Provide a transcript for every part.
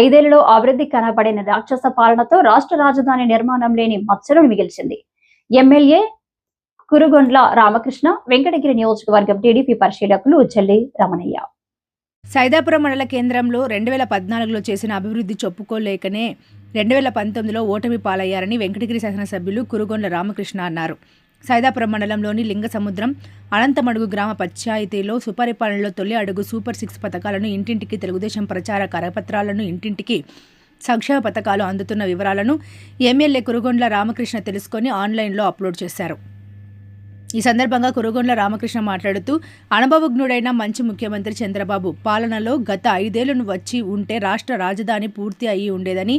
ఐదేళ్ళలో అభివృద్ధి కనబడిన రాక్షస పాలనతో రాష్ట్ర రాజధాని నిర్మాణం లేని మచ్చలు మిగిల్చింది. ఎమ్మెల్యే కురుగొండ్ల రామకృష్ణ వెంకటగిరి నియోజకవర్గం టీడీపీ పరిశీలకులు జల్లి రమణయ్య. సైదాపురం మండల కేంద్రంలో రెండు వేల పద్నాలుగులో చేసిన అభివృద్ధి చెప్పుకోలేకనే రెండు వేల పంతొమ్మిదిలో ఓటమి పాలయ్యారని వెంకటగిరి శాసనసభ్యులు కురుగొండ్ల రామకృష్ణ అన్నారు. సైదాపురం మండలంలోని లింగసముద్రం అనంతమడుగు గ్రామ పంచాయతీలో సుపరిపాలనలో తొలి అడుగు సూపర్ సిక్స్ పథకాలను ఇంటింటికి తెలుగుదేశం ప్రచార కరపత్రాలను ఇంటింటికి సంక్షేమ పథకాలు అందుతున్న వివరాలను ఎమ్మెల్యే కురుగొండ్ల రామకృష్ణ తెలుసుకొని ఆన్లైన్లో అప్లోడ్ చేశారు. ఈ సందర్భంగా కురుగొండ్ల రామకృష్ణ మాట్లాడుతూ అనుభవజ్ఞుడైన మంచి ముఖ్యమంత్రి చంద్రబాబు పాలనలో గత ఐదేళ్ళను వచ్చి ఉంటే రాష్ట్ర రాజధాని పూర్తి అయి ఉండేదని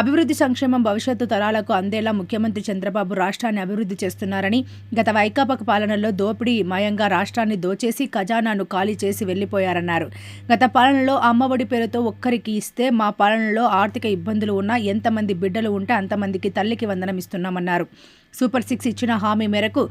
అభివృద్ధి సంక్షేమం భవిష్యత్తు తరాలకు అందేలా ముఖ్యమంత్రి చంద్రబాబు రాష్ట్రాన్ని అభివృద్ధి చేస్తున్నారని గత వైకాపా పాలనలో దోపిడీ మయంగా రాష్ట్రాన్ని దోచేసి ఖజానాను ఖాళీ చేసి వెళ్ళిపోయారన్నారు గత పాలనలో అమ్మఒడి పేరుతో ఒక్కరికి ఇస్తే మా పాలనలో ఆర్థిక ఇబ్బందులు ఉన్నా ఎంతమంది బిడ్డలు ఉంటే అంతమందికి తల్లికి వందనం ఇస్తున్నామన్నారు. సూపర్ సిక్స్ ఇచ్చిన హామీ మేరకు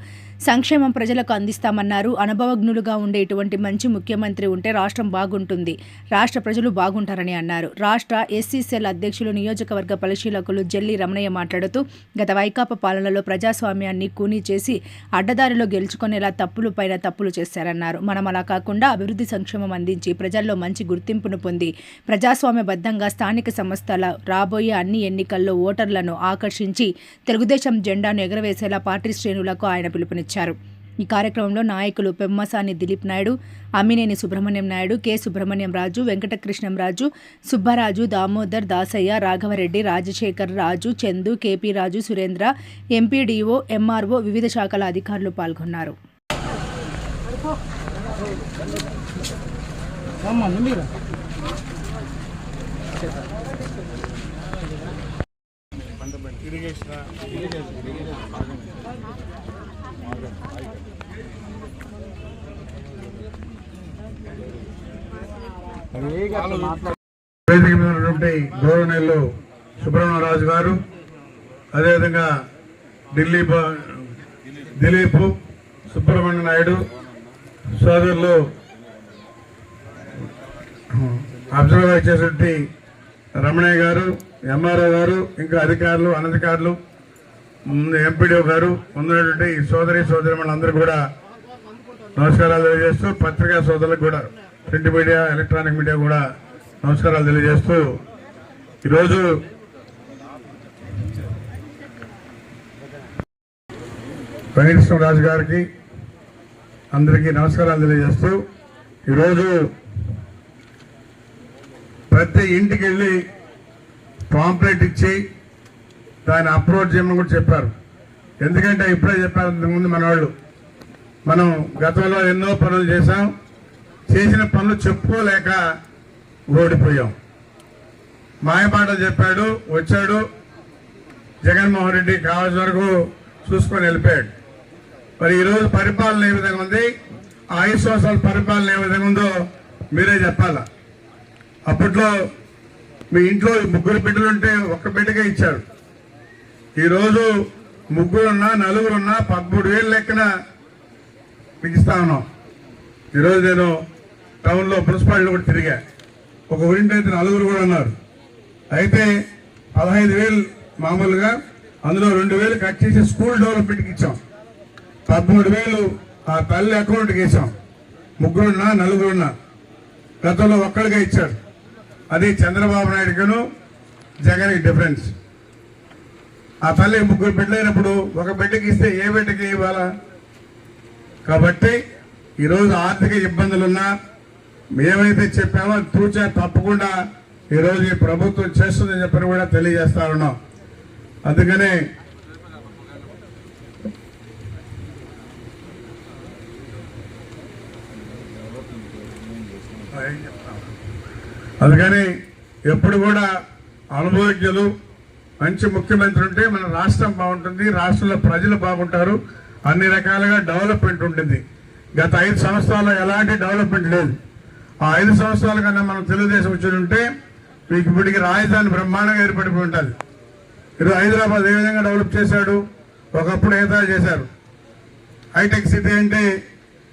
సంక్షేమం ప్రజలకు అందిస్తామన్నారు. అనుభవజ్ఞులుగా ఉండే ఇటువంటి మంచి ముఖ్యమంత్రి ఉంటే రాష్ట్రం బాగుంటుంది. రాష్ట్ర ప్రజలు బాగుంటారని అన్నారు. రాష్ట్ర ఎస్సీసీఎల్ అధ్యక్షులు నియోజకవర్గ పరిశీలకులు జల్లి రమణయ్య మాట్లాడుతూ గత వైకాపా పాలనలో ప్రజాస్వామ్యాన్ని కూనీ చేసి అడ్డదారిలో గెలుచుకునేలా తప్పులు పైన తప్పులు చేశారన్నారు. మనం అలా కాకుండా అభివృద్ధి సంక్షేమం అందించి ప్రజల్లో మంచి గుర్తింపును పొంది ప్రజాస్వామ్యబద్ధంగా స్థానిక సంస్థల రాబోయే అన్ని ఎన్నికల్లో ఓటర్లను ఆకర్షించి తెలుగుదేశం జెండాను ఎగరవేసేలా పార్టీ శ్రేణులకు ఆయన పిలుపునిచ్చారు. ఈ కార్యక్రమంలో నాయకులు Pemmasani Dilip Naidu Ammineni Subrahmanyam Naidu K Subrahmanyam Raju Venkatakrishnam Raju Subbaraju Damodar Dasaiah Raghavareddy Rajasekhar Raju Chandu KP Raju Surendra MPDO MRO వివిధ శాఖల అధికారులు పాల్గొన్నారు. వేదిక మీద ఉన్నటువంటి గౌరవనీయులు సుబ్రహ్మణ్యరాజు గారు అదేవిధంగా ఢిల్లీ దిలీప్ సుబ్రహ్మణ్య నాయుడు సోదరులు అబ్జర్వ్ చేసినటువంటి రమణయ్య గారు ఎంఆర్ఓ గారు ఇంకా అధికారులు అనధికారులు ముందు ఎంపీడీఓ గారు ఉన్నటువంటి సోదరి సోదరిమణులందరూ కూడా నమస్కారాలు తెలియజేస్తూ పత్రికా సోదరులకు కూడా ప్రింట్ మీడియా ఎలక్ట్రానిక్ మీడియా కూడా నమస్కారాలు తెలియజేస్తూ ఈరోజు వెంకటేశ్వరరాజు గారికి అందరికీ నమస్కారాలు తెలియజేస్తూ ఈరోజు ప్రతి ఇంటికి వెళ్ళి పాంప్లెట్ ఇచ్చి దాన్ని అప్రోచ్ చేయమని కూడా చెప్పారు. ఎందుకంటే ఇప్పుడే చెప్పారు ఇంతకుముందు మన వాళ్ళు మనం గతంలో ఎన్నో పనులు చేశాం. చేసిన పనులు చెప్పుకోలేక ఓడిపోయాం. మాయపాట చెప్పాడు వచ్చాడు. జగన్మోహన్ రెడ్డి కావాల్సిన వరకు చూసుకొని వెళ్ళిపోయాడు. మరి ఈరోజు పరిపాలన ఏ విధంగా ఉంది? ఆ సంవత్సరాల పరిపాలన ఏ విధంగా ఉందో మీరే చెప్పాలా? అప్పట్లో మీ ఇంట్లో ముగ్గురు బిడ్డలుంటే ఒక్క బిడ్డగా ఇచ్చారు. ఈరోజు ముగ్గురున్నా నలుగురున్నా పదమూడు వేలు లెక్కన మీకు ఇస్తా ఉన్నాం. ఈరోజు నేను టౌన్లో మున్సిపాలిటీ కూడా తిరిగా. ఒక ఊరింటి అయితే నలుగురు కూడా ఉన్నారు. అయితే పదహైదు వేలు మామూలుగా అందులో రెండు వేలు కట్ చేసి స్కూల్ డెవలప్మెంట్కి ఇచ్చాం. పదమూడు వేలు ఆ తల్లి అకౌంట్కి వేసాం. ముగ్గురున్నా నలుగురున్నా. గతంలో ఒక్కడిగా ఇచ్చాడు అది చంద్రబాబు నాయుడుకును జగన్కి డిఫరెన్స్ ఆ తల్లి ముగ్గురు బిడ్డలైనప్పుడు ఒక బిడ్డకి ఇస్తే ఏ బిడ్డకి ఇవ్వాలా? కాబట్టి ఈరోజు ఆర్థిక ఇబ్బందులున్నా మేమైతే చెప్పామో తూచా తప్పకుండా ఈరోజు ఈ ప్రభుత్వం చేస్తుందని చెప్పని కూడా తెలియజేస్తా ఉన్నాం. అందుకనే అందుకని ఎప్పుడు కూడా అనుభవజ్ఞులు మంచి ముఖ్యమంత్రి ఉంటే మన రాష్ట్రం బాగుంటుంది రాష్ట్రంలో ప్రజలు బాగుంటారు. అన్ని రకాలుగా డెవలప్మెంట్ ఉంటుంది గత ఐదు సంవత్సరాల్లో ఎలాంటి డెవలప్మెంట్ లేదు. ఆ ఐదు సంవత్సరాల కన్నా మనం తెలుగుదేశం వచ్చి ఉంటే మీకు ఇప్పటికి రాజధాని బ్రహ్మాండంగా ఏర్పడిపోయి ఉంటుంది ఈరోజు హైదరాబాద్ ఏ విధంగా డెవలప్ చేశాడు? ఒకప్పుడు ఏదో చేశారు? హైటెక్ సిటీ అంటే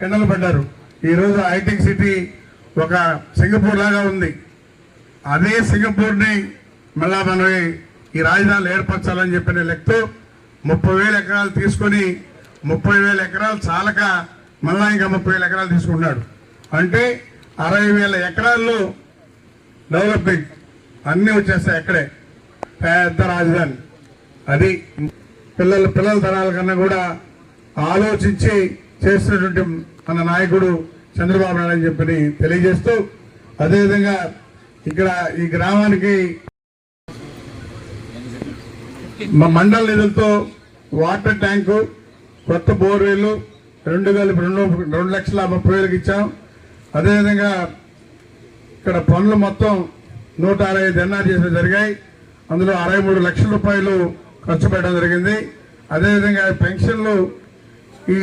ఎండలు పడ్డారు. ఈరోజు హైటెక్ సిటీ ఒక సింగపూర్ లాగా ఉంది. అదే సింగపూర్ని మళ్ళా మనం ఈ రాజధానిలో ఏర్పరచాలని చెప్పిన లెక్కతో ముప్పై వేల ఎకరాలు తీసుకొని ముప్పై వేల ఎకరాలు చాలక మళ్ళా ఇంకా ముప్పై వేల ఎకరాలు తీసుకున్నాడు అంటే అరవై వేల ఎకరాల్లో డెవలప్మెంట్ అన్నీ వచ్చేస్తాయి అక్కడే. పెద్ద రాజధాని. అది పిల్లల పిల్లల తరాల కన్నా కూడా ఆలోచించి చేస్తున్నటువంటి మన నాయకుడు చంద్రబాబు నాయుడు అని చెప్పని తెలియజేస్తూ అదేవిధంగా ఇక్కడ ఈ గ్రామానికి మా మండల నిధులతో వాటర్ ట్యాంకు కొత్త బోర్వేలు రెండు వేల రెండు రెండు లక్షల ముప్పై వేలకు ఇచ్చాం. అదేవిధంగా ఇక్కడ పనులు మొత్తం నూట అరవై ఐదు ఎన్ఆర్ చేసిన జరిగాయి. అందులో అరవై మూడు లక్షల రూపాయలు ఖర్చు పెట్టడం జరిగింది. అదేవిధంగా పెన్షన్లు ఈ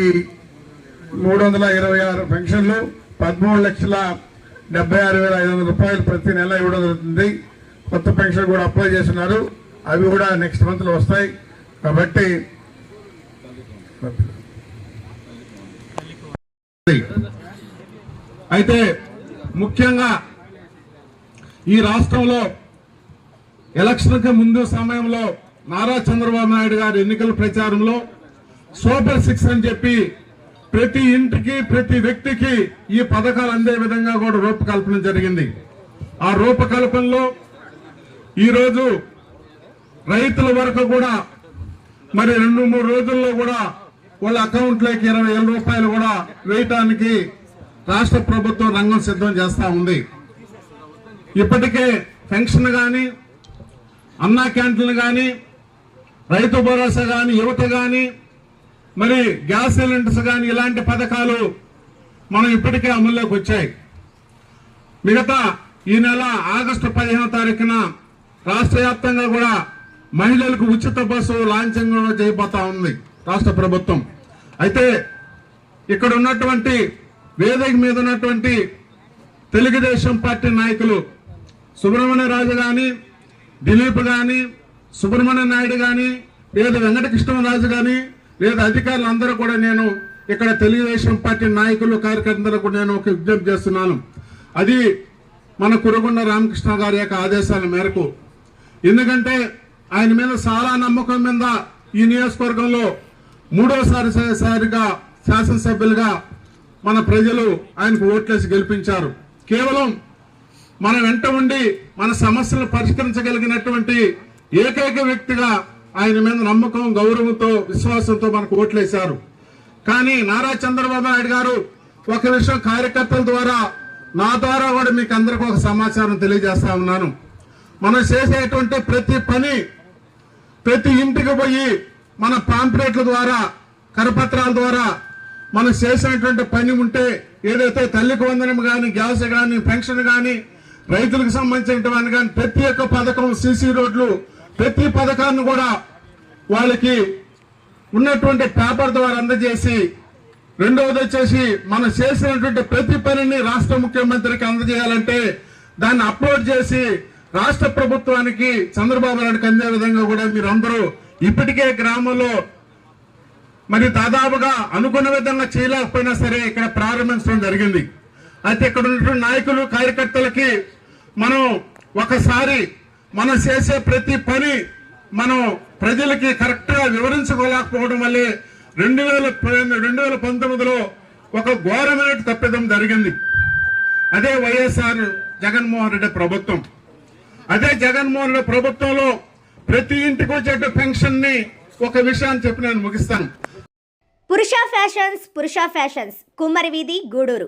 మూడు వందల ఇరవై ఆరు పెన్షన్లు పదమూడు లక్షల డెబ్బై ఆరు వేల ఐదు వందల రూపాయలు ప్రతి నెల ఇవ్వడం జరుగుతుంది. కొత్త పెన్షన్ కూడా అప్లై చేస్తున్నారు. అవి కూడా నెక్స్ట్ మంత్లో వస్తాయి. కాబట్టి అయితే ముఖ్యంగా ఈ రాష్ట్రంలో ఎలక్షన్కి ముందు సమయంలో నారా చంద్రబాబు నాయుడు గారి ఎన్నికల ప్రచారంలో సూపర్ సిక్స్ అని చెప్పి ప్రతి ఇంటికి ప్రతి వ్యక్తికి ఈ పథకాలు అందే విధంగా కూడా రూపకల్పన జరిగింది. ఆ రూపకల్పనలో ఈరోజు రైతుల వరకు కూడా మరి రెండు మూడు రోజుల్లో కూడా వాళ్ళ అకౌంట్లోకి ఇరవై వేల రూపాయలు కూడా వేయటానికి రాష్ట్ర ప్రభుత్వం రంగం సిద్ధం చేస్తూ ఉంది. ఇప్పటికే పెన్షన్ కానీ అన్నా క్యాంటీన్లు కానీ రైతు భరోసా కానీ యువత కానీ మరి గ్యాస్ సిలిండర్స్ కానీ ఇలాంటి పథకాలు మనం ఇప్పటికే అమల్లోకి వచ్చాయి. మిగతా ఈ నెల ఆగస్టు పదిహేనో తారీఖున రాష్ట్ర వ్యాప్తంగా కూడా మహిళలకు ఉచిత బస్సు లాంఛంగా చేయబోతా ఉంది రాష్ట్ర ప్రభుత్వం. అయితే ఇక్కడ ఉన్నటువంటి వేదిక మీద ఉన్నటువంటి తెలుగుదేశం పార్టీ నాయకులు సుబ్రహ్మణ్య రాజు కానీ దిలీప్ కానీ సుబ్రహ్మణ్య నాయుడు కానీ లేదా వెంకటకృష్ణరాజు కానీ లేదా అధికారులు అందరూ కూడా నేను ఇక్కడ తెలుగుదేశం పార్టీ నాయకులు కార్యకర్తలకు నేను ఒక విజ్ఞప్తి చేస్తున్నాను. అది మన కురుగుండ రామకృష్ణ గారి యొక్క ఆదేశాల మేరకు. ఎందుకంటే ఆయన మీద చాలా నమ్మకం మీద ఈ నియోజకవర్గంలో మూడోసారి సారిగా శాసనసభ్యులుగా మన ప్రజలు ఆయనకు ఓట్లేసి గెలిపించారు. కేవలం మన వెంట ఉండి మన సమస్యలు పరిష్కరించగలిగినటువంటి ఏకైక వ్యక్తిగా ఆయన మీద నమ్మకం గౌరవంతో విశ్వాసంతో మనకు ఓట్లేశారు. కానీ నారా చంద్రబాబు నాయుడు గారు ఒక విషయం కార్యకర్తల ద్వారా నా ద్వారా కూడా మీకు అందరికీ ఒక సమాచారం తెలియజేస్తా ఉన్నాను. మనం చేసేటువంటి ప్రతి పని ప్రతి ఇంటికి పోయి మన పాంప్లెట్ల ద్వారా కరపత్రాల ద్వారా మనం చేసినటువంటి పని ఉంటే ఏదైతే తల్లికి వందనం కానీ గ్యాస్ కానీ పెన్షన్ కానీ రైతులకు సంబంధించినటువంటి కానీ ప్రతి ఒక్క పథకం సీసీ రోడ్లు ప్రతి పథకాన్ని కూడా వాళ్ళకి ఉన్నటువంటి పేపర్ ద్వారా అందజేసి రెండవది వచ్చేసి మనం చేసినటువంటి ప్రతి పనిని రాష్ట్ర ముఖ్యమంత్రికి అందజేయాలంటే దాన్ని అప్లోడ్ చేసి రాష్ట్ర ప్రభుత్వానికి చంద్రబాబు నాయుడుకి అందే విధంగా కూడా మీరు అందరూ ఇప్పటికే గ్రామంలో మరి దాదాపుగా అనుకున్న విధంగా చేయలేకపోయినా సరే ఇక్కడ ప్రారంభించడం జరిగింది. అయితే ఇక్కడ ఉన్నటువంటి నాయకులు కార్యకర్తలకి మనం ఒకసారి మనం చేసే ప్రతి పని మనం ప్రజలకి కరెక్ట్గా వివరించుకోలేకపోవడం వల్లే రెండు వేల రెండు వేల పంతొమ్మిదిలో ఒక ఘోరమైన తప్పిదం జరిగింది. అదే వైఎస్ఆర్ జగన్మోహన్ రెడ్డి ప్రభుత్వం. అదే జగన్మోహన్ రెడ్డి ప్రభుత్వంలో ప్రతి ఇంటికి వచ్చేట పెన్షన్ని ఒక విషయాన్ని చెప్పి నేను ముగిస్తాను. పురుష ఫ్యాషన్స్ పురుష ఫ్యాషన్స్. కుమ్మరి వీధి గూడూరు.